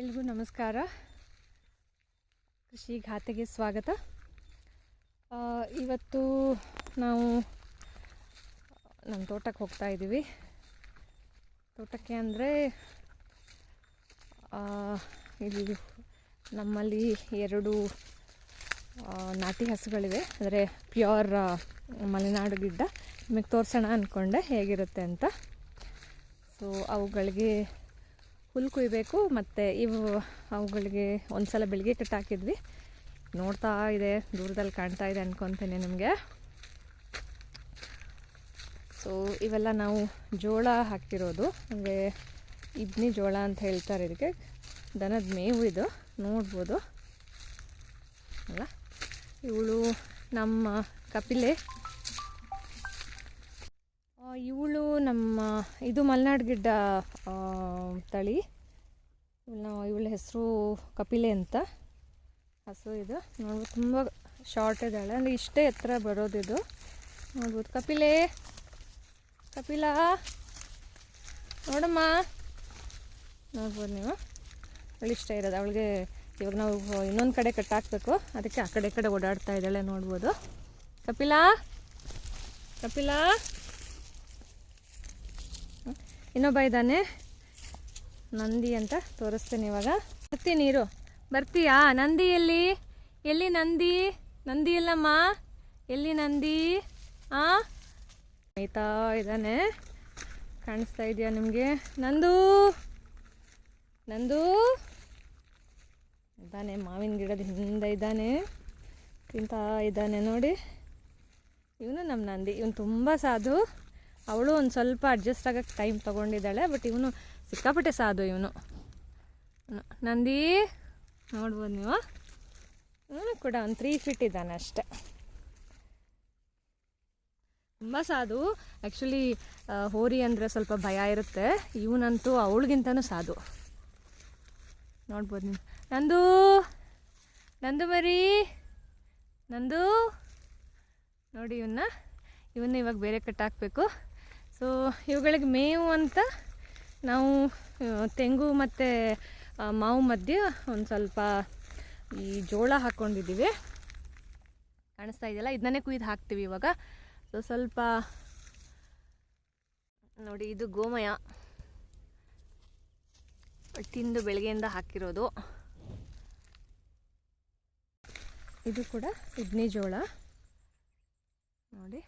ಎಲ್ರಿಗೂ ನಮಸ್ಕಾರ. ಕೃಷಿ ಖಾತೆಗೆ ಸ್ವಾಗತ. ಇವತ್ತು ನಾವು, ನಮ್ಮ ತೋಟಕ್ಕೆ ಹೋಗ್ತಾ ಇದ್ದೀವಿ. ತೋಟಕ್ಕೆ ಅಂದರೆ ಇಲ್ಲಿ ನಮ್ಮಲ್ಲಿ ಎರಡು ನಾಟಿ ಹಸುಗಳಿವೆ. ಅಂದರೆ ಪ್ಯೂರ್ ಮಲೆನಾಡು ಗಿಡ್ಡ. ನಿಮಗೆ ತೋರಿಸೋಣ ಅಂದ್ಕೊಂಡೆ ಹೇಗಿರುತ್ತೆ ಅಂತ. ಸೊ ಅವುಗಳಿಗೆ ಹುಲ್ಲು ಕುಯ್ಬೇಕು ಮತ್ತು ಇವು ಅವುಗಳಿಗೆ ಒಂದು ಸಲ ಬೆಳಿಗ್ಗೆ ಕಟ್ಟಾಕಿದ್ವಿ ನೋಡ್ತಾ ಇದೆ, ದೂರದಲ್ಲಿ ಕಾಣ್ತಾ ಇದೆ ಅನ್ಕೊತೀನಿ ನಿಮಗೆ. ಸೊ ಇವೆಲ್ಲ ನಾವು ಜೋಳ ಹಾಕಿರೋದು. ಅಂದರೆ ಇದ್ನಿ ಜೋಳ ಅಂತ ಹೇಳ್ತಾರೆ ಇದಕ್ಕೆ. ದನದ ಮೇವು ಇದು. ನೋಡ್ಬೋದು. ಅಲ್ಲ? ಇವಳು ನಮ್ಮ ಕಪಿಲೆ ಇವಳು ನಮ್ಮ, ಇದು ಮಲೆನಾಡು ಗಿಡ್ಡ ತಳಿ. ನಾವು, ಇವಳ ಹೆಸರು ಕಪಿಲೆ ಅಂತ. ಹಸು ಇದು. ನೋಡ್ಬೋದು ತುಂಬ ಶಾರ್ಟ್ ಇದ್ದಾಳೆ. ಅಂದರೆ ಇಷ್ಟೇ ಎತ್ತರ ಬರೋದಿದು ನೋಡ್ಬೋದು. ಕಪಿಲೆ, ಕಪಿಲ. ನೋಡಮ್ಮ. ನೋಡ್ಬೋದು ನೀವು. ಅವಳು ಇಷ್ಟ ಇರೋದು. ಅವಳಿಗೆ ಇವಾಗ ನಾವು ಇನ್ನೊಂದು ಕಡೆ ಕಟ್ಟಾಕಬೇಕು ಅದಕ್ಕೆ ಆ ಕಡೆ ಕಡೆ ಓಡಾಡ್ತಾ ಇದ್ದಾಳೆ. ನೋಡ್ಬೋದು. ಕಪಿಲ ಕಪಿಲ. ಇನ್ನೊಬ್ಬ ಇದ್ದಾನೆ. ನಂದಿ ಅಂತ ತೋರಿಸ್ತೇನೆ ಇವಾಗ. ಬರ್ತೀನಿ ನೀರು. ಬರ್ತೀಯಾ? ನಂದಿ ಎಲ್ಲಿ? ಎಲ್ಲಿ ನಂದಿ? ನಂದಿ ಇಲ್ಲಮ್ಮ ಎಲ್ಲಿ ನಂದಿ? ಆ? ಮೇಯ್ತಾ ಇದ್ದಾನೆ. ಕಾಣಿಸ್ತಾ ಇದೆಯಾ ನಿಮಗೆ? ನಂದು? ನಂದು? ಇದ್ದಾನೆ, ಮಾವಿನ ಗಿಡದ ಹಿಂದೆ ಇದ್ದಾನೆ. ತಿಂತಾ ಇದ್ದಾನೆ ನೋಡಿ. ಇವನು ನಮ್ಮ ನಂದಿ. ಇವನು ತುಂಬ ಸಾಧು. ಅವಳು ಒಂದು ಸ್ವಲ್ಪ ಅಡ್ಜಸ್ಟ್ ಆಗೋಕ್ಕೆ ಟೈಮ್ ತೊಗೊಂಡಿದ್ದಾಳೆ ಬಟ್ ಇವನು ಸಿಕ್ಕಾಪಟ್ಟೆ ಸಾಧು ಇವನು. ನಂದಿ, ನೋಡ್ಬೋದು ನೀವು? ಇವನು ಕೂಡ ಒಂದು ತ್ರೀ ಫೀಟ್ ಇದ್ದಾನೆ ಅಷ್ಟೆ. ತುಂಬ ಸಾಧು. ಆ್ಯಕ್ಚುಲಿ ಹೋರಿ ಅಂದರೆ ಸ್ವಲ್ಪ ಭಯ ಇರುತ್ತೆ. ಇವನಂತೂ ಅವಳಿಗಿಂತನೂ ಸಾಧು. ನೋಡ್ಬೋದು ನೀವು. ನಂದು ನಂದು ಮರಿ. ನಂದು. ನೋಡಿ ಇವನ್ನ. ಇವನ್ನ ಇವಾಗ ಬೇರೆ ಕಟ್ಟಾಕಬೇಕು. ಸೊ ಇವುಗಳಿಗೆ ಮೇವು ಅಂತ ನಾವು ತೆಂಗು ಮತ್ತು ಮಾವು ಮಧ್ಯೆ ಒಂದು ಸ್ವಲ್ಪ ಈ ಜೋಳ ಹಾಕ್ಕೊಂಡಿದ್ದೀವಿ ಕಾಣಿಸ್ತಾ ಇದೆಯಲ್ಲ? ಇದನ್ನೇ ಕುಯ್ದು ಹಾಕ್ತೀವಿ ಇವಾಗ. ಸೊ ಸ್ವಲ್ಪ ನೋಡಿ, ಇದು ಗೋಮಯ. ತಿಂದು ಬೆಳಗ್ಗೆಯಿಂದ ಹಾಕಿರೋದು. ಇದು ಕೂಡ ಇಡ್ನಿ ಜೋಳ. ನೋಡಿ.